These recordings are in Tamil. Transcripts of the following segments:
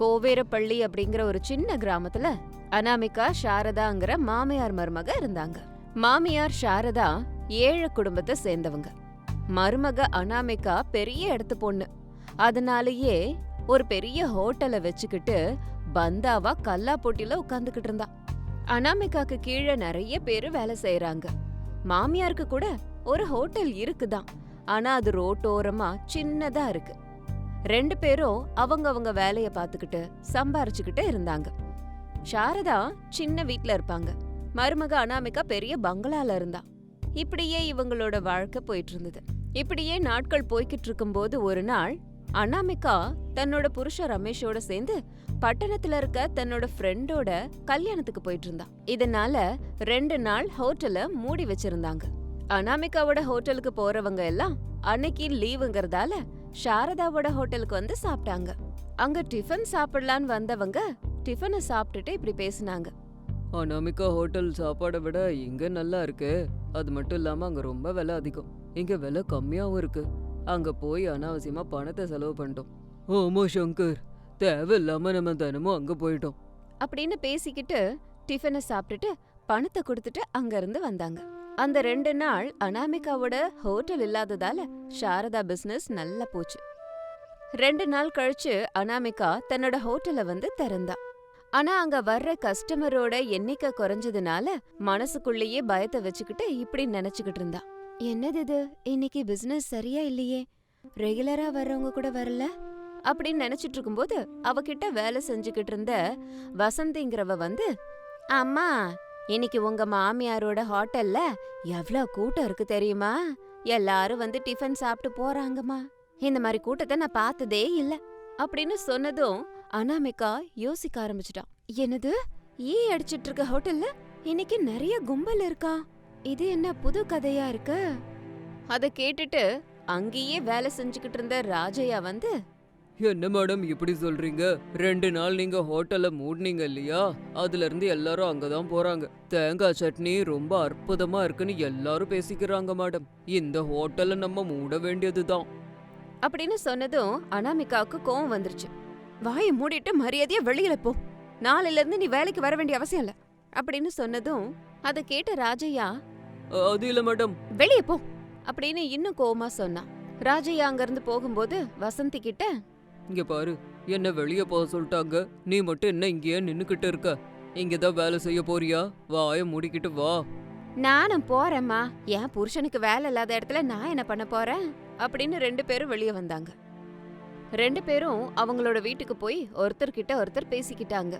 கோவேரப்பள்ளி அப்படிங்கிற ஒரு சின்ன கிராமத்துல அனாமிகா சாரதாங்கிற மாமியார் மருமக இருந்தாங்க. மாமியார் சாரதா ஏழை குடும்பத்தை சேர்ந்தவங்க. மருமக அனாமிகா பெரிய இடத்து பொண்ணு. அதனாலயே ஒரு பெரிய ஹோட்டலை வச்சுக்கிட்டு பந்தாவா கல்லா போட்டியில உட்காந்துக்கிட்டு இருந்தா. அனாமிகாக்கு கீழே நிறைய பேரு வேலை செய்யறாங்க மாமியாருக்கு கூட ஒரு ஹோட்டல் இருக்குதான். ஆனா அது ரோட்டோரமா சின்னதா இருக்கு. ரெண்டு பேரும் அவங்க அவங்க வேலைய பார்த்துக்கிட்டு சம்பாரிச்சுக்கிட்டு இருந்தாங்க. சாரதா சின்ன வீட்ல இருப்பாங்க. மருமக அனாமிகா பெரிய பங்களால இருந்தா. இப்படியே இவங்களோட வாழ்க்கை போயிட்டு இருந்தது இப்படியே நாட்கள் போய்கிட்டு இருக்கும்போது ஒரு நாள் அனாமிகா தன்னோட புருஷ ரமேஷோட சேர்ந்து பட்டணத்துல இருக்க தன்னோட ஃப்ரெண்டோட கல்யாணத்துக்கு போயிட்டு இருந்தா இதனால ரெண்டு நாள் ஹோட்டல மூடி வச்சிருந்தாங்க. அனாமிகாவோட ஹோட்டலுக்கு போறவங்க எல்லாம் அன்னைக்கு லீவுங்கிறதால சாரதாவோட ஹோட்டலுக்கு வந்து சாப்பிட்டாங்க. அங்க டிஃபன் சாப்பிடலான்னு வந்தவங்க டிஃபனை சாப்பிட்டுட்டு இப்படி பேசினாங்க. அனாமிகா ஹோட்டல் சாப்பாடை விட இங்க நல்லா இருக்கு. அது மட்டும் இல்லாம அங்க ரொம்ப விலை அதிகம். இங்க விலை கம்மியாவும் இருக்கு. அங்க போய் அனாவசியமா பணத்தை செலவு பண்ணிட்டோம். ஆமா சங்கர். தேவையில்லாம நம்ம தினமும் அங்க போயிட்டோம். அப்படின்னு பேசிக்கிட்டு டிஃபனை சாப்பிட்டுட்டு பணத்தை கொடுத்துட்டு அங்க இருந்து வந்தாங்க. அந்த ரெண்டு நாள் அனாமிகாவோட ஹோட்டல் இல்லாததால சாரதா பிசினஸ் நல்லா போச்சு. ரெண்டு நாள் கழிச்சு அனாமிகா தன்னோட ஹோட்டலை வந்து திறந்தா. ஆனா அங்க வர்ற கஸ்டமரோட எண்ணிக்கை குறைஞ்சதுனால மனசுக்குள்ளேயே பயத்தை வச்சுக்கிட்டு இப்படி நினைச்சுக்கிட்டு இருந்தா. என்னது இது? இன்னைக்கு பிசினஸ் சரியா இல்லையே? ரெகுலரா வர்றவங்க கூட வரல? அப்படின்னு நினைச்சிட்டு இருக்கும்போது அவகிட்ட வேலை செஞ்சுக்கிட்டு இருந்த வசந்திங்கிறவ வந்து அம்மா இன்னைக்கு உங்க மாமியாரோட ஹோட்டல்ல எவ்ளோ கூட்டம் இருக்கு தெரியுமா? எல்லாரும் வந்து டிஃபன் சாப்பிட்டு போறாங்கம்மா. இந்த மாதிரி கூட்டத்தை நான் பார்த்ததே இல்ல. அப்படின்னு சொன்னதும் அனாமிகா யோசிக்க ஆரம்பிச்சிட்டான் என்னது? ஈ அடிச்சிட்டு இருக்க ஹோட்டல்ல இன்னைக்கு நிறைய கும்பல் இருக்கா? இது என்ன புது கதையா இருக்கு? அத கேட்டுட்டு அங்கேயே வேலை செஞ்சுக்கிட்டு இருந்த ராஜையா வந்து என்ன மேடம் இப்படி சொல்றீங்க? ரெண்டு நாள் நீங்க ஹோட்டலை மூடுனீங்க இல்லையா? அதுல இருந்து எல்லாரும் அங்கதான் போறாங்க. தேங்காய் சட்னி ரொம்ப அற்புதமா இருக்குன்னு எல்லாரும் பேசிக்கிறாங்க மேடம் இந்த ஹோட்டலை நம்ம மூட வேண்டியதுதான் அப்படின்னு சொன்னதும் அனாமிகாவுக்கு கோவம் வந்துருச்சு. வாயை மூடிட்டு மரியாதையா வெளியில போ. நாளையில இருந்து நீ வேலைக்கு வர வேண்டிய அவசியம் இல்ல. அப்படின்னு சொன்னதும் அதை கேட்ட ராஜையா அது இல்ல மேடம் வெளியே போ. அப்படின்னு இன்னும் கோவமா சொன்னான் ராஜையா அங்கிருந்து போகும்போது வசந்தி கிட்ட இங்க பாரு என்ன வெளிய போக சொல்லிட்டாங்க. நீ மட்டும் என்ன இங்கேயே நின்னுக்கிட்டு இருக்க? இங்கதான் வேலை செய்ய போறியா? வாய மூடிக்கிட்டு வா. நானும் போறேம்மா. என் புருஷனுக்கு வேலை இல்லாத இடத்துல நான் என்ன பண்ண போறேன்? அப்படின்னு ரெண்டு பேரும் வெளியே வந்தாங்க. ரெண்டு பேரும் அவங்களோட வீட்டுக்கு போய் ஒருத்தர்கிட்ட ஒருத்தர் பேசிக்கிட்டாங்க.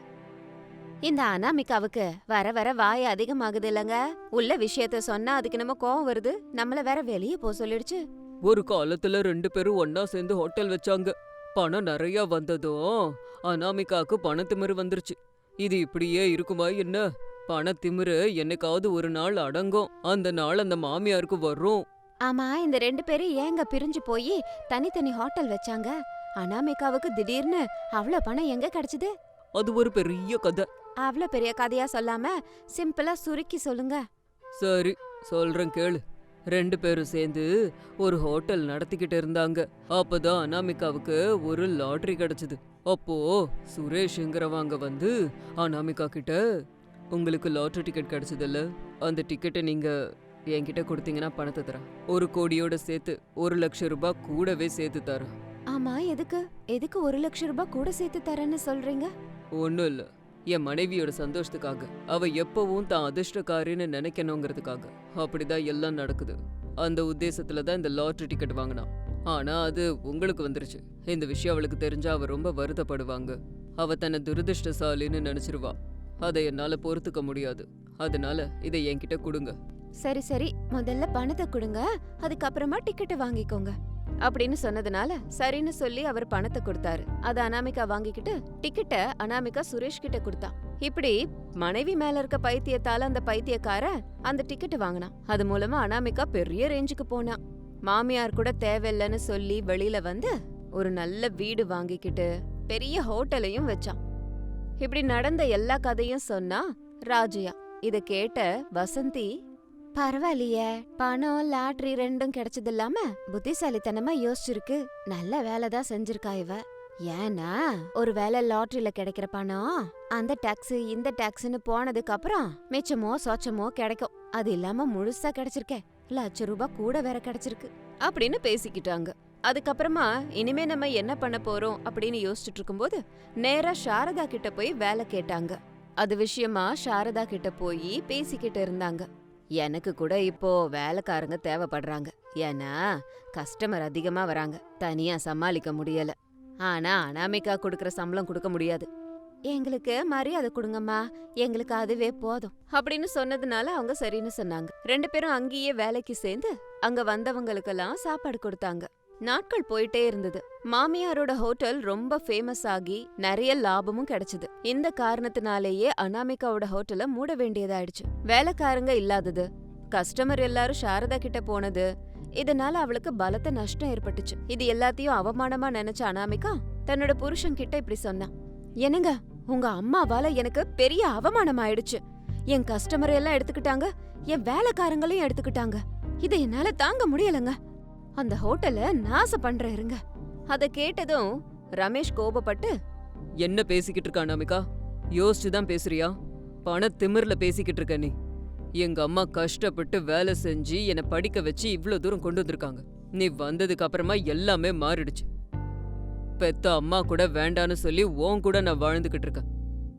இந்த அனாமிகாவுக்கு வர வர வாய் அதிகமாகுது இல்லங்க உள்ள விஷயத்த சொன்னா அதுக்கு நம்ம கோவம் வருது. நம்மள வேற வெளியே போக சொல்லிடுச்சு. ஒரு காலத்துல ரெண்டு பேரும் ஒன்னா சேர்ந்து ஹோட்டல் வச்சாங்க. பணம் நிறைய வந்ததும் அனாமிகாக்கு பணத்திமிரு வந்துருச்சு. இது இப்படியே இருக்குமா என்ன? பணத்திமிரு என்னைக்காவது ஒரு நாள் அடங்கும். அந்த நாள் அந்த மாமியாருக்கு வரும். ஆமா இந்த ரெண்டு பேரும் ஏங்க பிரிஞ்சு போய் தனித்தனி ஹோட்டல் வச்சாங்க? அனாமிகாவுக்கு திடீர்னு அவ்ளோ பணம் எங்க கிடைச்சது? அது ஒரு பெரிய கதை. அவ்ளோ பெரிய கதையா சொல்லாம சிம்பிளா சுருக்கி சொல்லுங்க. சரி சொல்றேன் கேளு. ரெண்டு பேரும் சேர்ந்து ஒரு ஹோட்டல் நடத்திக்கிட்டு இருந்தாங்க. அப்பதான் அனாமிகாவுக்கு ஒரு லாட்டரி கிடைச்சது. அப்போ சுரேஷ்ங்கிறவங்க வந்து அனாமிகா கிட்ட உங்களுக்கு லாட்டரி டிக்கெட் கிடைச்சதுல்ல? அந்த டிக்கெட்டை நீங்க என்கிட்ட கொடுத்தீங்கன்னா பணத்தை தரேன். ஒரு கோடியோட சேர்த்து ஒரு லட்சம் ரூபாய் கூடவே சேர்த்து தரேன். ஆமா எதுக்கு? எதுக்கு ஒரு லட்சம் ரூபாய் கூட சேர்த்து தரேன்னு சொல்றீங்க? ஒன்றும் இல்லை. என் மனைவியோட சந்தோஷத்துக்காக. அவ எப்பவும் தான் அதிர்ஷ்டக்காரின்னு நினைக்கணுங்கிறதுக்காக. அப்படிதான் எல்லாம் நடக்குது. அந்த உத்தேசத்துல தான் இந்த லாட்ரி டிக்கெட் வாங்கினான். ஆனா அது உங்களுக்கு வந்துருச்சு. இந்த விஷயம் அவளுக்கு தெரிஞ்சா அவ ரொம்ப வருத்தப்படுவாங்க. அவ தன்னை துரதிருஷ்டசாலின்னு நினைச்சிருவா. அதை என்னால பொறுத்துக்க முடியாது. அதனால இதை என்கிட்ட கொடுங்க. சரி சரி. முதல்ல பணத்தை கொடுங்க. அதுக்கப்புறமா டிக்கெட்டை வாங்கிக்கோங்க. அப்படின்னு சொன்னதுனால சரின்னு சொல்லி அவர் பணத்தை கொடுத்தாரு. அதை அனாமிகா வாங்கிக்கிட்டு டிக்கெட்ட அனாமிகா சுரேஷ் கிட்ட கொடுத்தா இப்படி மனைவி மேல இருக்க பைத்தியத்தால அந்த பைத்தியக்கார அந்த டிக்கெட் வாங்கினான். அது மூலமா அனாமிகா பெரிய ரேஞ்சுக்கு போனான் மாமியார் கூட தேவையில்லைன்னு சொல்லி வெளியில வந்து ஒரு நல்ல வீடு வாங்கிக்கிட்டு பெரிய ஹோட்டலையும் வச்சான். இப்படி நடந்த எல்லா கதையும் சொன்னா ராஜயா. இத கேட்ட வசந்தி பரவாயில்லையே. பணம் லாட்டரி ரெண்டும் கிடைச்சது இல்லாம புத்திசாலித்தனமா யோசிச்சிருக்கு. நல்ல வேலை தான் செஞ்சிருக்கா இவ. ஏன்னா ஒருவேளை லாட்ரியில கிடைக்கிற பணம் அந்த டாக்ஸ் இந்த டாக்ஸ்னு போனதுக்கு அப்புறம் மிச்சமோ சோச்சமோ கிடைக்கும். அது இல்லாம முழுசா கிடைச்சிருக்கே. லட்ச ரூபாய் கூட வேற கிடைச்சிருக்கு. அப்படின்னு பேசிக்கிட்டாங்க. அதுக்கப்புறமா இனிமே நம்ம என்ன பண்ண போறோம் அப்படின்னு யோசிச்சுட்டு இருக்கும்போது நேரா சாரதா கிட்ட போய் வேலை கேட்டாங்க. அது விஷயமா சாரதா கிட்ட போய் பேசிக்கிட்டு இருந்தாங்க. எனக்கு கூட இப்போ வேலைக்காரங்க தேவைப்படுறாங்க. ஏன்னா கஸ்டமர் அதிகமா வராங்க. தனியா சமாளிக்க முடியல. ஆனா அனாமிகா கொடுக்கற சம்பளம் கொடுக்க முடியாது. எங்களுக்கு மரியாதை கொடுங்கம்மா. எங்களுக்கு அதுவே போதும். அப்படின்னு சொன்னதுனால அவங்க சரின்னு சொன்னாங்க. ரெண்டு பேரும் அங்கேயே வேலைக்கு சேர்ந்து அங்க வந்தவங்களுக்கெல்லாம் சாப்பாடு கொடுத்தாங்க. நாட்கள் போயிட்டே இருந்தது. மாமியாரோட ஹோட்டல் ரொம்ப ஃபேமஸ் ஆகி நிறைய லாபமும் கிடைச்சது. இந்த காரணத்தினாலேயே அனாமிகாவோட ஹோட்டலை மூட வேண்டியதாயிடுச்சு. வேலைக்காரங்க இல்லாதது கஸ்டமர் எல்லாரும் சாரதா கிட்ட போனது இதனால அவளுக்கு பலத்த நஷ்டம் ஏற்பட்டுச்சு. இது எல்லாத்தையும் அவமானமா நினைச்ச அனாமிகா தன்னோட புருஷன் கிட்ட இப்படி சொன்னா என்னங்க உங்க அம்மாவால எனக்கு பெரிய அவமானம் ஆயிடுச்சு. என் கஸ்டமர் எல்லாம் எடுத்துக்கிட்டாங்க என் வேலைக்காரங்களையும் எடுத்துக்கிட்டாங்க. இதை என்னால தாங்க முடியலங்க. அந்த ஹோட்டல நாச பண்ற இருங்க. அத கேட்டதும் ரமேஷ் கோபப்பட்டு என்ன பேசிக்கிட்டு இருக்கா அனாமிகா? யோசிச்சு தான் பேசுறியா? பண திமிர்ல பேசிக்கிட்டு இருக்க நீ. எங்க அம்மா கஷ்டப்பட்டு வேலை செஞ்சு என்னை படிக்க வச்சு இவ்வளோ தூரம் கொண்டு வந்திருக்காங்க. நீ வந்ததுக்கு அப்புறமா எல்லாமே மாறிடுச்சு. பெத்த அம்மா கூட வேண்டான்னு சொல்லி உன் கூட நான் வாழ்ந்துகிட்டு இருக்கேன்.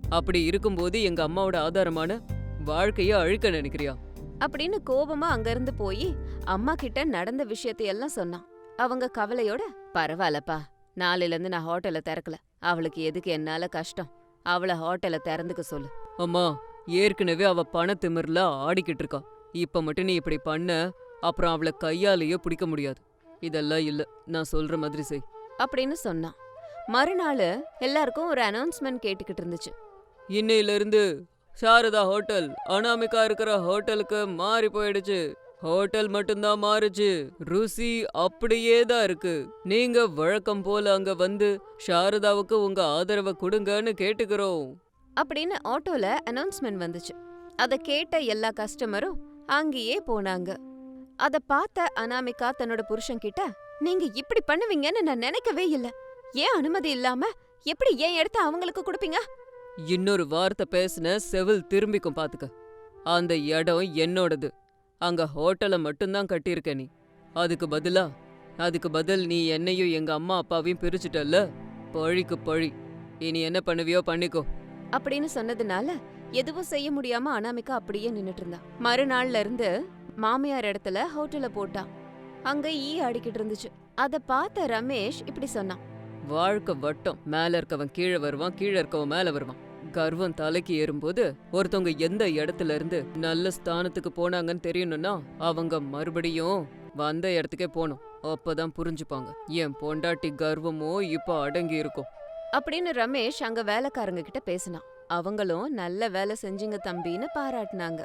அப்படி இருக்கும்போது எங்க அம்மாவோட ஆதாரமான வாழ்க்கைய அழிக்க நினைக்கிறியா? அப்படின்னு கோபமா அங்கிருந்து போய் அம்மா கிட்ட நடந்த விஷயத்தையெல்லாம் சொன்னான். அவங்க கவலையோட பரவாயில்லப்பா நாளையில இருந்து நான் ஹோட்டலை திறக்கல. அவளுக்கு எதுக்கு என்னால கஷ்டம்? அவளை ஹோட்டலை திறந்துக்க சொல்லு. அம்மா ஏற்கனவே அவ பண திமிர்ல ஆடிக்கிட்டு இருக்கா. இப்ப மட்டும் நீ இப்படி பண்ண அப்புறம் அவளை கையாலேயே பிடிக்க முடியாது. இதெல்லாம் இல்ல நான் சொல்ற மாதிரி செய். அப்படின்னு சொன்னான். மறுநாள் எல்லாருக்கும் ஒரு அனௌன்ஸ்மெண்ட் கேட்டுக்கிட்டு இருந்துச்சு. இன்னையில இருந்து சாரதா ஹோட்டல். அனாமிகா இருக்கிற ஹோட்டலுக்கு மாறி போயிடுச்சு. ஹோட்டல் மட்டும்தான் மாறுச்சு. ருசி அப்படியே தான் இருக்கு. நீங்க வழக்கம் போல அங்க வந்து சாரதாவுக்கு உங்க ஆதரவை கொடுங்கன்னு கேட்டுக்கிறோம். அப்படின்னு ஆட்டோல அனௌன்ஸ்மெண்ட் வந்துச்சு. அத கேட்ட எல்லா கஸ்டமரும் அங்கேயே போனாங்க. அத பார்த்த அனாமிகா தன்னோட புருஷன் கிட்ட நீங்க இப்படி பண்ணுவீங்கன்னு நான் நினைக்கவே இல்ல. ஏன் அனுமதி இல்லாம? எப்படி ஏன் எடுத்து அவங்களுக்கு கொடுப்பீங்க? இன்னொரு வார்த்தை பேசின செவில் திரும்பிக்கும் பாத்துக்க. அந்த இடம் என்னோடது. அங்க ஹோட்டலை மட்டும்தான் கட்டியிருக்க நீ. அதுக்கு பதிலா அதுக்கு பதில் நீ என்னையும் எங்க அம்மா அப்பாவையும் பிரிச்சுட்டல்ல? பழிக்கு பழி. இனி என்ன பண்ணுவியோ பண்ணிக்கோ. அப்படின்னு சொன்னதுனால எதுவும் செய்ய முடியாம அனாமிகா அப்படியே நின்னுட்டு இருந்தா. மறுநாள்ல இருந்து மாமியார் இடத்துல ஹோட்டல போட்டான். அங்க ஈ ஆடிக்கிட்டு இருந்துச்சு. அத பார்த்த ரமேஷ் இப்படி சொன்னான். வாழ்க்கை வட்டம். மேல இருக்கவன் கீழே வருவான் கீழே இருக்கவன் மேல வருவான். கர்வம் தலைக்கு ஏறும்போது ஒருத்தவங்க எந்த இடத்துல இருந்து நல்ல ஸ்தானத்துக்கு போனாங்கன்னு தெரியணும்னா அவங்க மறுபடியும் வந்த இடத்துக்கே போகணும். அப்பதான் புரிஞ்சுப்பாங்க. என் பொண்டாட்டி கர்வமோ இப்ப அடங்கி இருக்கும். அப்படின்னு ரமேஷ் அங்க வேலைக்காரங்க கிட்ட பேசினான். அவங்களும் நல்ல வேலை செஞ்சீங்க தம்பின்னு பாராட்டினாங்க.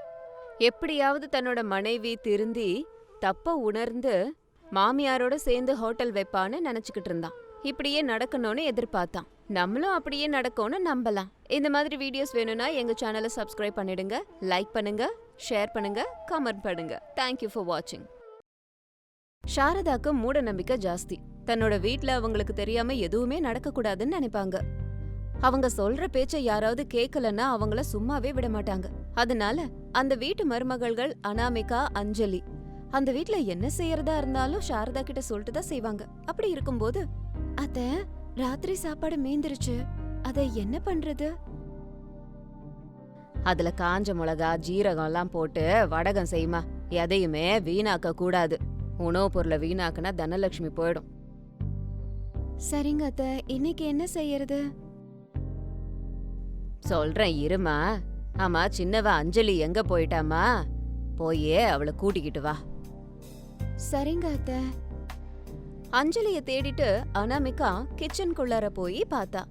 எப்படியாவது தன்னோட மனைவி திருந்தி தப்ப உணர்ந்து மாமியாரோட சேர்ந்து ஹோட்டல் வைப்பான்னு நினைச்சுக்கிட்டு இருந்தான். இப்படியே நடக்கணும்னு எதிர்பார்த்தான். நம்மளும் அப்படியே நடக்கும்னு நம்பலாம். இந்த மாதிரி வீடியோஸ் வேணும்னா எங்க சேனலை சப்ஸ்கிரைப் பண்ணிடுங்க லைக் பண்ணுங்க ஷேர் பண்ணுங்க கமெண்ட் பண்ணுங்க. தேங்க்யூ ஃபார் வாட்சிங் சாரதாக்கு மூட நம்பிக்கை ஜாஸ்தி. தன்னோட வீட்ல அவங்களுக்கு தெரியாம எதுவுமே நடக்கக்கூடாதுன்னு நினைப்பாங்க. அவங்க சொல்ற பேச்ச யாராவது கேக்கலன்னா அவங்கள சும்மாவே விட மாட்டாங்க. அதனால அந்த வீட்டு மருமகள்கள் அனாமிகா அஞ்சலி அந்த வீட்ல என்ன செய்யறதா இருந்தாலும் சாரதா கிட்ட சொல்லிட்டு தான் செய்வாங்க. அப்படி இருக்கும்போது அத்த ராத்திரி சாப்பாடு மீந்துருச்சு. அத என்ன பண்றது? அதுல காஞ்ச மிளகா ஜீரகம் எல்லாம் போட்டு வடகம் செய்யுமா எதையுமே வீணாக்க கூடாது. உணவுப் பொருளை வீணாக்குனா தனலட்சுமி போயிடும். சரிங்க அத்த இன்னைக்கு என்ன செய்யறது? சொல்றேன் இருமா. ஆமா சின்னவ அஞ்சலி எங்க போயிட்டாமா போயே அவளை கூட்டிக்கிட்டு வா. சரிங்க அத்த. அஞ்சலிய தேடிட்டு அனாமிகா கிச்சனுக்குள்ளார போய் பார்த்தா.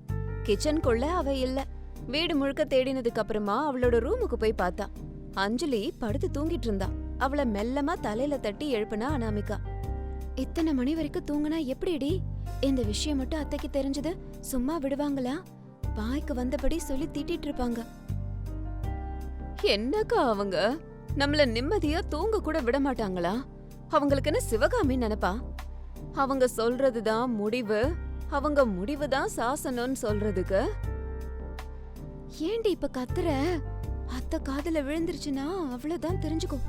கிச்சனுக்குள்ள அவ இல்ல. வீடு முழுக்க தேடினதுக்கு அப்புறமா அவளோட ரூமுக்கு போய் பார்த்தா. அஞ்சலி படுத்து தூங்கிட்டு இருந்தா. அவள மெல்லமா தலையில தட்டி எழுப்புனா அனாமிகா. இத்தனை மணி வரைக்கும் தூங்குனா எப்படிடி? இந்த விஷயம் மட்டும் அத்தைக்கு தெரிஞ்சது. சும்மா விடுவாங்களா? வாய்க்கு வந்தபடி சொல்லி திட்டிட்டு இருப்பாங்க. என்னக்கா அவங்க? நம்மள நிம்மதியா தூங்க கூட விட மாட்டாங்களா? அவங்களுக்கு என்ன சிவகாமி நினைப்பா? அவங்க சொல்றதுதான் முடிவு. அவங்க முடிவு தான் சாசனம்னு சொல்றதுக்கு. ஏண்டி இப்ப கத்துற? அத்தை காதுல விழுந்துருச்சுன்னா அவ்வளவுதான் தெரிஞ்சுக்கும்.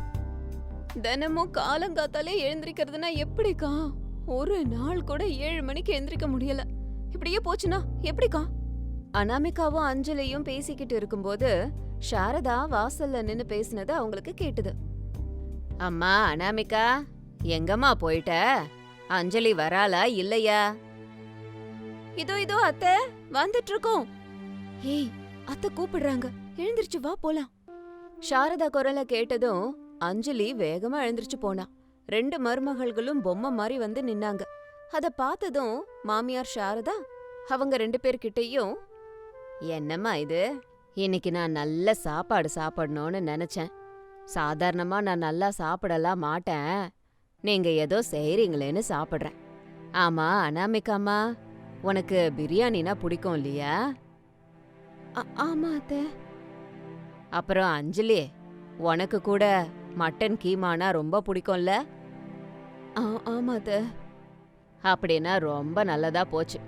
தினமும் காலங்காத்தாலே எழுந்திருக்கிறதுனா எப்படிக்கா? ஒரு நாள் கூட ஏழு மணிக்கு எந்திரிக்க முடியல. இப்படியே போச்சுன்னா எப்படிக்கா? அனாமிகாவும் அஞ்சலியும் பேசிக்கிட்டு இருக்கும்போது சாரதா வாசல்ல நின்னு பேசினது அவங்களுக்கு கேட்டுது. அம்மா அனாமிகா எங்கம்மா போயிட்ட? அஞ்சலி வராளா இல்லையா? இதோ இதோ அத்தை வந்துட்டு இருக்கோம் ஏய் அத்தை கூப்பிடுறாங்க. எழுந்திருச்சு வா போலாம். சாரதா குரலை கேட்டதும் அஞ்சலி வேகமா எழுந்திருச்சு போனா. ரெண்டு மருமகள்களும் பொம்மை மாதிரி வந்து நின்னாங்க. அத பார்த்ததும் மாமியார் சாரதா அவங்க ரெண்டு பேர்கிட்டயும் என்னம்மா இது? இன்னைக்கு நான் நல்ல சாப்பாடு சாப்பிடணும்னு நினைச்சேன். சாதாரணமா நான் நல்லா சாப்பிடலாம் மாட்டேன். நீங்க ஏதோ செய்றீங்களேன்னு சாப்பிடுறேன். ஆமா அனாமிகாமா உனக்கு பிரியாணினா பிடிக்கும் இல்லையா? ஆமா அத்தை. அப்புறம் அஞ்சலி உனக்கு கூட மட்டன் கீமானா ரொம்ப பிடிக்கும்ல? ஆமா அத்தை. அப்படின்னா ரொம்ப நல்லதா போச்சு.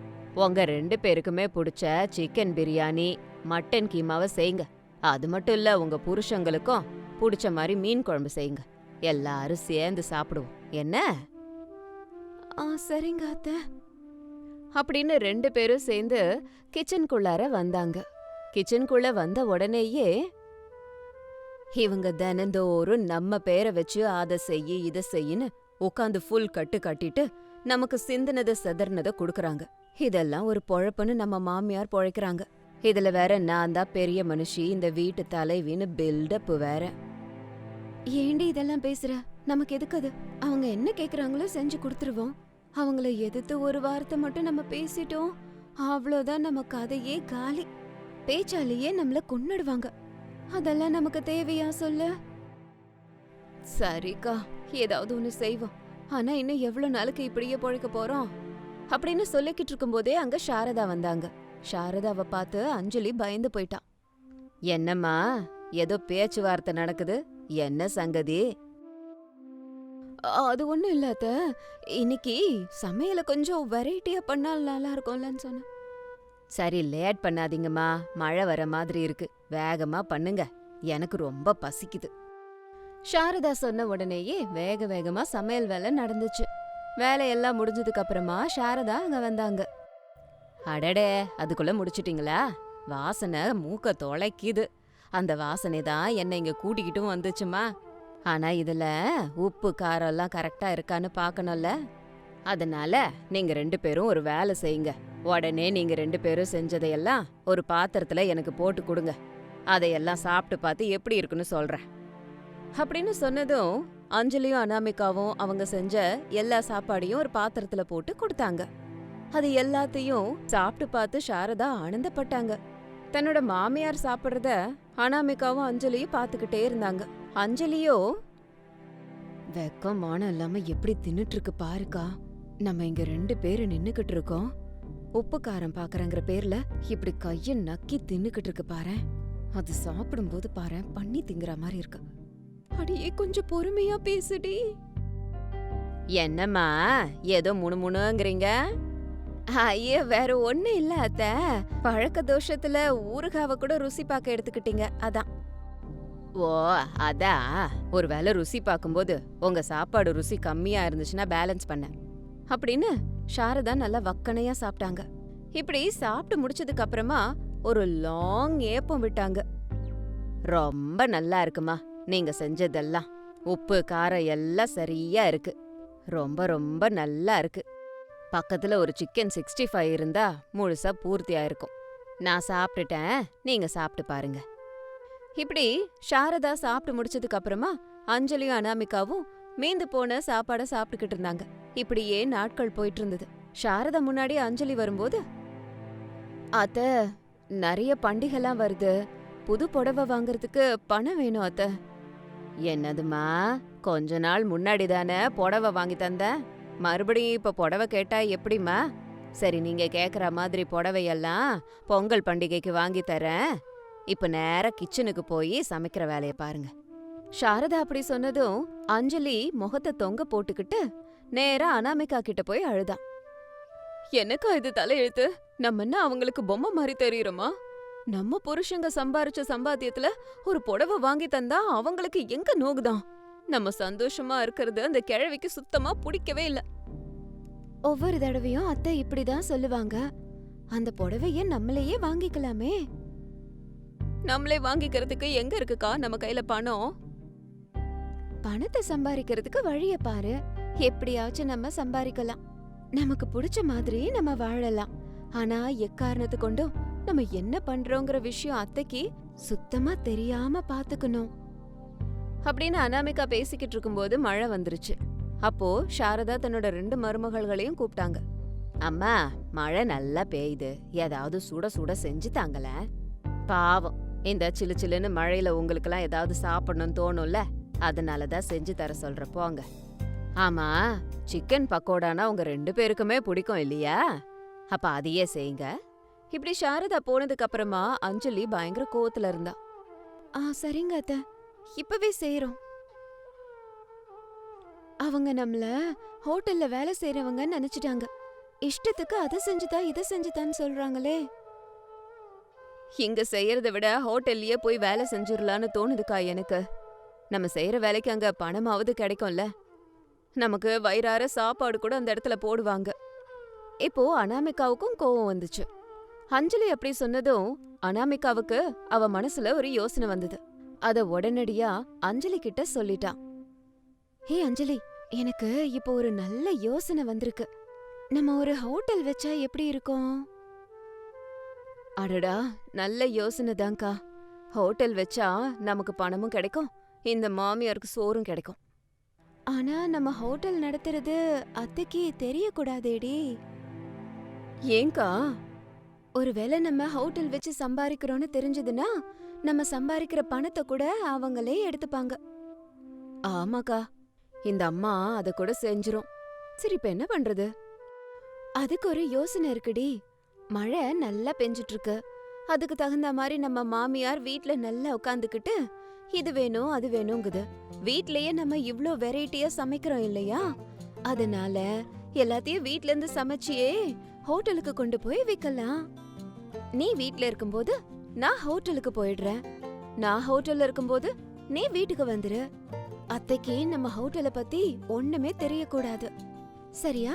உங்க ரெண்டு பேருக்குமே பிடிச்ச சிக்கன் பிரியாணி மட்டன் கீமாவை செய்யுங்க. அது மட்டும் இல்ல உங்க புருஷங்களுக்கும் பிடிச்ச மாதிரி மீன் குழம்பு செய்யுங்க. எல்லாரும் சேர்ந்து சாப்பிடுவோம். என்ன? ஆ சரிங்க அத்தை. அப்படின்னு ரெண்டு பேரும் சேர்ந்து கிச்சனுக்குள்ளார வந்தாங்க. கிச்சனுக்குள்ள வந்த உடனேயே இவங்க தினந்தோறும் நம்ம பேரை வச்சு அதை செய்யி இதை செய்யின்னு உட்காந்து ஃபுல் கட்டு கட்டிட்டு நமக்கு சிந்தினதை செதறினதை குடுக்கறாங்க. இதெல்லாம் ஒரு பொழப்புன்னு நம்ம மாமியார் பொழைக்கிறாங்க. இதுல வேற நான் தான் பெரிய மனுஷி இந்த வீட்டு தலைவின்னு பில்டப் வேற. ஏண்டி இதெல்லாம் பேசுற? நமக்கு எதுக்கு அது? அவங்க என்ன கேக்குறாங்களோ செஞ்சு கொடுத்துருவோம். அவங்கள எதிர்த்து ஒரு வார்த்தை மட்டும் நம்ம பேசிட்டோம். அவ்வளோதான் நம்ம கதையே காலி. பேச்சாலேயே நம்மள கொன்னுடுவாங்க. அதெல்லாம் நமக்கு தேவையா சொல்லு? சரிக்கா ஏதாவது ஒண்ணு செய்வோம். ஆனா இன்னும் எவ்வளோ நாளுக்கு இப்படியே பொழைக்க போறோம்? அப்படின்னு சொல்லிக்கிட்டு இருக்கும்போதே அங்க சாரதா வந்தாங்க. சாரதாவை பார்த்து அஞ்சலி பயந்து போயிட்டான் என்னம்மா ஏதோ பேச்சுவார்த்தை நடக்குது? என்ன சங்கதி? அது ஒண்ணும் இல்ல அத்த. இன்னைக்கு சமையல கொஞ்சம் வெரைட்டியா பண்ணால் நல்லா இருக்கும்லன்னு சொன்னேன். சரி லேட் பண்ணாதீங்கம்மா. மழை வர மாதிரி இருக்கு. வேகமா பண்ணுங்க. எனக்கு ரொம்ப பசிக்குது. சாரதா சொன்ன உடனேயே வேக வேகமா சமையல் வேலை நடந்துச்சு. வேலையெல்லாம் முடிஞ்சதுக்கு அப்புறமா சாரதா அங்க வந்தாங்க. அடடே அதுக்குள்ள முடிச்சிட்டீங்களா? வாசனை மூக்க தொலைக்குது. அந்த வாசனை தான் என்னை இங்கே கூட்டிக்கிட்டும் வந்துச்சுமா ஆனால் இதில் உப்பு காரம்லாம் கரெக்டாக இருக்கான்னு பார்க்கணும்ல அதனால நீங்கள் ரெண்டு பேரும் ஒரு வேலை செய்யுங்க. உடனே நீங்கள் ரெண்டு பேரும் செஞ்சதையெல்லாம் ஒரு பாத்திரத்தில் எனக்கு போட்டு கொடுங்க. அதையெல்லாம் சாப்பிட்டு பார்த்து எப்படி இருக்குன்னு சொல்கிறேன் அப்படின்னு சொன்னதும் அஞ்சலியும் அனாமிகாவும் அவங்க செஞ்ச எல்லா சாப்பாடையும் ஒரு பாத்திரத்தில் போட்டு கொடுத்தாங்க. அது எல்லாத்தையும் சாப்பிட்டு பார்த்து சாரதா ஆனந்தப்பட்டாங்க. தன்னோட மாமியார் சாப்பிடுறத அனாமிகாவும் அஞ்சலியும் பார்த்துக்கிட்டே இருந்தாங்க. அஞ்சலியோ வெக்கம் மானம் இல்லாம எப்படி தின்னுட்டு இருக்கு பாருக்கா. நம்ம இங்க ரெண்டு பேரு நின்னுக்கிட்டு இருக்கோம். உப்பு காரம் பாக்குறங்கிற பேர்ல இப்படி கைய நக்கி தின்னுக்கிட்டு இருக்கு பாரு அது சாப்பிடும்போது பாரு பண்ணி திங்குற மாதிரி இருக்கு. அடியே கொஞ்சம் பொறுமையா பேசுடி. என்னம்மா ஏதோ முணுமுணுங்கிறீங்க? ஐயோ வேற ஒண்ணு இல்ல அத்த. பழக்க தோஷத்துல ஊறுகாவ கூட ருசி பார்க்க எடுத்துக்கிட்டீங்க அதான். ஓ அதான் ஒருவேளை ருசி பார்க்கும்போது உங்க சாப்பாடு ருசி கம்மியா இருந்துச்சுன்னா பேலன்ஸ் பண்ண. அப்படின்னு சாரதா நல்லா வக்கனையா சாப்பிட்டாங்க. இப்படி சாப்பிட்டு முடிச்சதுக்கு அப்புறமா ஒரு லாங் ஏப்பம் விட்டாங்க. ரொம்ப நல்லா இருக்குமா நீங்க செஞ்சதெல்லாம். உப்பு காரம் எல்லாம் சரியா இருக்கு. ரொம்ப ரொம்ப நல்லா இருக்கு. பக்கத்துல ஒரு சிக்கன் சிக்ஸ்டி ஃபைவ் இருந்தா முழுசா பூர்த்தியா இருக்கும் நான் சாப்பிட்டுட்டேன் நீங்க சாப்பிட்டு பாருங்க. இப்படி சாரதா சாப்பிட்டு முடிச்சதுக்கு அப்புறமா அஞ்சலியும் அனாமிகாவும் மீந்து போன சாப்பாட சாப்பிட்டுக்கிட்டு இருந்தாங்க. இப்படியே நாட்கள் போயிட்டு இருந்தது சாரதா முன்னாடி அஞ்சலி வரும்போது அத்த நிறைய பண்டிகைலாம் வருது. புது புடவை வாங்குறதுக்கு பணம் வேணும் அத்த. என்னதுமா கொஞ்ச நாள் முன்னாடி தானே புடவை வாங்கி தந்தேன். மறுபடியும் இப்ப புடவை கேட்டா எப்படிம்மா? சரி நீங்க கேக்குற மாதிரி புடவையெல்லாம் பொங்கல் பண்டிகைக்கு வாங்கி தரேன். இப்ப நேர கிச்சனுக்கு போய் சமைக்கிற வேலைய பாருங்க. சாரதா அப்படி சொன்னதும் அஞ்சலி முகத்தை தொங்க போட்டுக்கிட்டு நேரா அனாமிகா கிட்ட போய் அழுதா. எனக்கா இது தலையெழுத்து? நம்ம என்ன அவங்களுக்கு பொம்மை மாதிரி தெரியுறோமா? நம்ம புருஷங்க சம்பாரிச்ச சம்பாத்தியத்துல ஒரு புடவை வாங்கி தந்தா அவங்களுக்கு எங்க நோகுதான்? நம்ம சந்தோஷமா இருக்கிறது அந்த கிழவிக்கு சுத்தமா பிடிக்கவே இல்ல. ஒவ்வொரு தடவையும் அத்தை இப்படிதான் சொல்லுவாங்க. அந்த புடவைய நம்மளையே வாங்கிக்கலாமே. நம்மளே வாங்கிக்கிறதுக்கு எங்க இருக்குக்கா நம்ம கையில பணம்? பணத்தை சம்பாதிக்கிறதுக்கு வழிய பாரு. எப்படியாச்சும் நம்ம சம்பாதிக்கலாம் நமக்கு பிடிச்ச மாதிரி நம்ம வாழலாம். ஆனா எக்காரணத்து கொண்டும் நம்ம என்ன பண்றோங்கிற விஷயம் அத்தைக்கு சுத்தமா தெரியாம பாத்துக்கணும். அப்படின்னு அனாமிகா பேசிக்கிட்டு இருக்கும்போது மழை வந்துருச்சு. அப்போ சாரதா தன்னோட ரெண்டு மருமகள்களையும் கூப்பிட்டாங்க. அம்மா மழை நல்லா பெய்யுது. ஏதாவது சுட சுட செஞ்சு தாங்கல பாவம். இந்த சிலு சிலுன்னு மழையில உங்களுக்கெல்லாம் ஏதாவது சாப்பிடணும்னு தோணும்ல. அதனால தான் செஞ்சு தர சொல்ற போங்க ஆமா சிக்கன் பக்கோடானா உங்க ரெண்டு பேருக்குமே பிடிக்கும் இல்லையா? அப்ப அதையே செய்யுங்க. இப்படி சாரதா போனதுக்கு அப்புறமா அஞ்சலி பயங்கர கோவத்துல இருந்தா. ஆ சரிங்க அத்தை. இப்பவே செய்யறோம் அவங்க நம்மள ஹோட்டல்ல வேலை செய்யறவங்க நினைச்சிட்டாங்க. இஷ்டத்துக்கு அதை செஞ்சுதா இதை செஞ்சுதான்னு சொல்றாங்களே. இங்க செய்யறத விட ஹோட்டல்லயே போய் வேலை செஞ்சிடலான்னு தோணுதுக்கா எனக்கு. நம்ம செய்யற வேலைக்கு அங்க பணமாவது கிடைக்கும்ல. நமக்கு வயிறார சாப்பாடு கூட அந்த இடத்துல போடுவாங்க. இப்போ அனாமிகாவுக்கும் கோவம் வந்துச்சு. அஞ்சலி அப்படி சொன்னதும் அனாமிகாவுக்கு அவ மனசுல ஒரு யோசனை வந்தது. அத உடனடியா அஞ்சலி கிட்ட சொல்லிட்டான். ஹே அஞ்சலி எனக்கு இப்போ ஒரு நல்ல யோசனை வந்திருக்கு. நம்ம ஒரு ஹோட்டல் வச்சா எப்படி இருக்கும்? அடடா நல்ல யோசனை தான்க்கா. ஹோட்டல் வச்சா நமக்கு பணமும் கிடைக்கும் இந்த மாமியாருக்கு சோறும் கிடைக்கும். ஆனா நம்ம ஹோட்டல் நடத்துறது அத்தைக்கு தெரியக்கூடாதேடி. ஏங்கா ஒருவேளை நம்ம ஹோட்டல் வச்சு சம்பாதிக்கிறோம்னு தெரிஞ்சதுன்னா நம்ம சம்பாதிக்கிற பணத்தை கூட அவங்களே எடுத்துப்பாங்க. ஆமாக்கா இந்த அம்மா அத கூட செஞ்சிரும். சரி இப்ப என்ன பண்றது? அதுக்கு ஒரு யோசனை இருக்குடி. மழை நல்லா பெஞ்சிட்டு இருக்கு அதுக்கு தகுந்த மாதிரி நம்ம மாமியார் வீட்ல நல்லா உட்காந்துக்கிட்டு இது வேணும் அது வேணுங்குது. வீட்லயே நம்ம இவ்ளோ வெரைட்டியா சமைக்கிறோம் இல்லையா? அதனால எல்லாத்தையும் வீட்ல இருந்து சமைச்சியே ஹோட்டலுக்கு கொண்டு போய் விக்கலாம். நீ வீட்ல இருக்கும்போது நான் ஹோட்டலுக்கு போயிடுறேன். நான் ஹோட்டல்ல இருக்கும்போது நீ வீட்டுக்கு வந்துரு. அத்தைக்கு நம்ம ஹோட்டல பத்தி ஒண்ணுமே தெரியக்கூடாது. சரியா?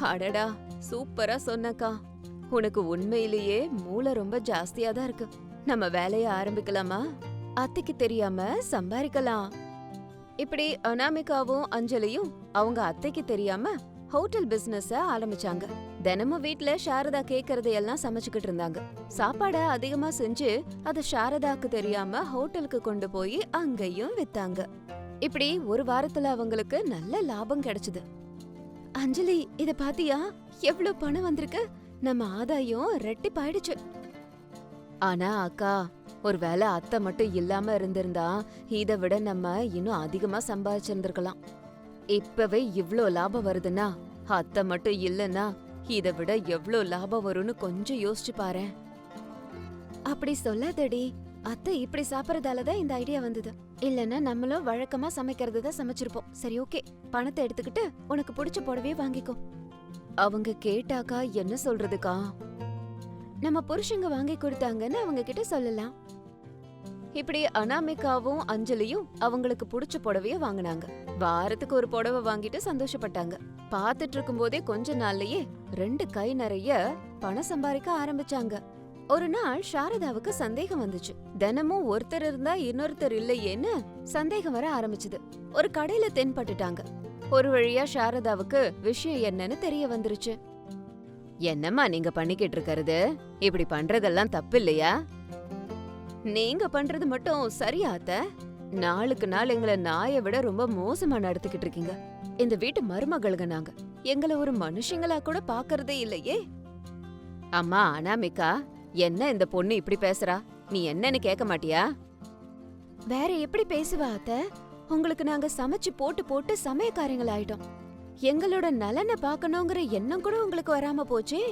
அடடா சூப்பரா சொன்னக்கா. உனக்கு உண்மையிலேயே மூளை ரொம்ப ஜாஸ்தியா தான் இருக்கு. நம்ம வேலைய ஆரம்பிக்கலாமா? அத்தைக்கு தெரியாம சம்பாதிக்கலாம் இப்படி அனாமிகாவும் அஞ்சலியும் அவங்க அத்தைக்கு தெரியாம ஹோட்டல் பிசினஸ ஆரம்பிச்சாங்க. தினமும் வீட்ல சாரதா கேக்குறதையெல்லாம் சமைச்சுக்கிட்டு இருந்தாங்க. சாப்பாட அதிகமா செஞ்சு அத சாரதாக்கு தெரியாம ஹோட்டலுக்கு கொண்டு போய் அங்கேயும் வித்தாங்க. இப்படி ஒரு வாரத்துல அவங்களுக்கு நல்ல லாபம் கிடைச்சது. அஞ்சலி இத பாத்தியா? எவ்வளவு பணம் வந்திருக்கு? நம்ம ஆதாயம் ரெட்டிப்பாயிடுச்சு. ஆனா அக்கா ஒருவேளை அத்தை மட்டும் இல்லாம இருந்திருந்தா இத விட நம்ம இன்னும் அதிகமா சம்பாதிச்சிருந்திருக்கலாம் இப்பவே இவ்ளோ லாபம் வருதுன்னா அத்தை மட்டும் இல்லைன்னா இத விட எவ்ளோ லாபம் வரும்னு கொஞ்சம் யோசிச்சு பாரேன் அப்படி சொல்லாதடி. அத்தை இப்படி சாப்பிடறதால தான் இந்த ஐடியா வந்தது. இல்லனா நம்மளும் வழக்கமா சமைக்கிறது தான் சமைச்சிருப்போம். சரி ஓகே பணத்தை எடுத்துக்கிட்டு உனக்கு பிடிச்ச புடவையே வாங்கிக்கோ. அவங்க கேட்டாக்கா என்ன சொல்றதுக்கா? நம்ம புருஷங்க வாங்கி கொடுத்தாங்கன்னு அவங்க கிட்ட சொல்லலாம். இப்படி அனாமிகாவும் அஞ்சலியும் அவங்களுக்கு பிடிச்ச புடவைய வாங்குனாங்க. வாரத்துக்கு ஒரு புடவை வாங்கிட்டு சந்தோஷப்பட்டாங்க. பாத்துட்டு இருக்கும்போதே கொஞ்ச நாள்லயே ரெண்டு கை நிறைய பணம் சம்பாதிக்க ஆரம்பிச்சாங்க. ஒரு நாள் சாரதாவுக்கு சந்தேகம் வந்துச்சு. தினமும் ஒருத்தர் இருந்தா இன்னொருத்தர் இல்லையேன்னு சந்தேகம் வர ஆரம்பிச்சது. ஒரு கடையில தென்பட்டுட்டாங்க. ஒரு வழியா சாரதாவுக்கு விஷயம் என்னன்னு தெரிய வந்துருச்சு. என்னம்மா நீங்க பண்ணிக்கிட்டு இருக்கறது? இப்படி பண்றதெல்லாம் தப்பு இல்லையா நீங்க பண்றது மட்டும் சரியாத்த நாளுக்கு நாள் எங்களை நாயை விட ரொம்ப மோசமா நடத்திக்கிட்டு இருக்கீங்க. இந்த வீட்டு மருமகளுங்க நாங்க. எங்களை ஒரு மனுஷங்களா கூட பாக்குறதே இல்லையே. அம்மா அனாமிகா என்ன இந்த பொண்ணு இப்படி பேசுறா? நீ என்னன்னு கேட்க மாட்டியா? வேற எப்படி பேசுவா அத்த? உங்களுக்கு நாங்க சமைச்சு போட்டு போட்டு சமயக்காரங்களாயிட்டோம் எங்களோட நலனை பார்க்கணுங்கிற எண்ணம் கூட உங்களுக்கு வராம போச்சே?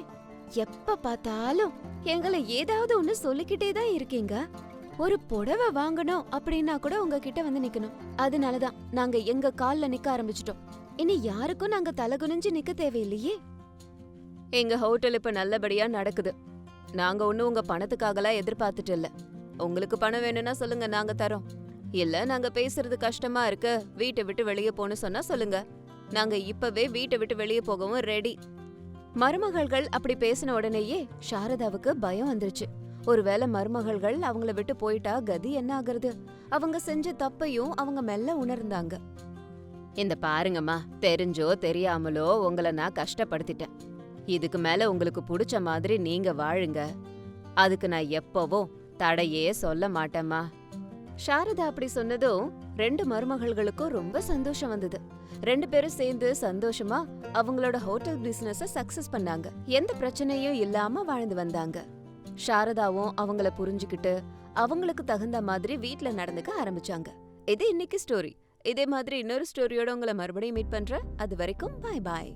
எப்ப பார்த்தாலும் எங்களை ஏதாவது ஒண்ணு சொல்லிக்கிட்டே தான் இருக்கீங்க. ஒரு புடவை வாங்கணும் அப்படின்னா கூட உங்ககிட்ட வந்து நிக்கணும். அதனாலதான் நாங்க எங்க கால்ல நிக்க ஆரம்பிச்சிட்டோம். இனி யாருக்கும் நாங்க தலை குனிஞ்சு நிக்க தேவையில்லையே. எங்க ஹோட்டல் இப்ப நல்லபடியா நடக்குது. நாங்க ஒன்னும் உங்க பணத்துக்காகலாம் எதிர்பார்த்துட்டு இல்ல. உங்களுக்கு பணம் வேணும்னா சொல்லுங்க நாங்க தரோம். இல்ல நாங்க பேசுறது கஷ்டமா இருக்கு. வீட்டை விட்டு வெளியே போன்னு சொன்னா சொல்லுங்க. நாங்க இப்பவே வீட்டை விட்டு வெளியே போகவும் ரெடி மருமகள்கள் அப்படி பேசின உடனேயே சாரதாவுக்கு பயம் வந்துருச்சு. ஒருவேளை மருமகள்கள் அவங்கள விட்டு போயிட்டா கதி என்ன ஆகுறது? அவங்க செஞ்ச தப்பையும் அவங்க மெல்ல உணர்ந்தாங்க. இந்த பாருங்கம்மா தெரிஞ்சோ தெரியாமலோ உங்களை நான் கஷ்டப்படுத்திட்டேன். இதுக்கு மேல உங்களுக்கு பிடிச்ச மாதிரி நீங்க வாழுங்க. அதுக்கு நான் எப்பவும் தடையே சொல்ல மாட்டேம்மா. சாரதா அப்படி சொன்னதும் ரெண்டு மருமகள்களுக்கும் ரொம்ப சந்தோஷம் வந்தது. ரெண்டு பேரும் சேர்ந்து சந்தோஷமா அவங்களோட ஹோட்டல் பிசினஸ சக்சஸ் பண்ணாங்க. எந்த பிரச்சனையும் இல்லாம வாழ்ந்து வந்தாங்க. சாரதாவும் அவங்கள புரிஞ்சுக்கிட்டு அவங்களுக்கு தகுந்த மாதிரி வீட்ல நடந்துக்க ஆரம்பிச்சாங்க. இது இன்னைக்கு ஸ்டோரி இதே மாதிரி இன்னொரு ஸ்டோரியோட உங்களை மறுபடியும் மீட் பண்றேன். அது வரைக்கும் பாய் பாய்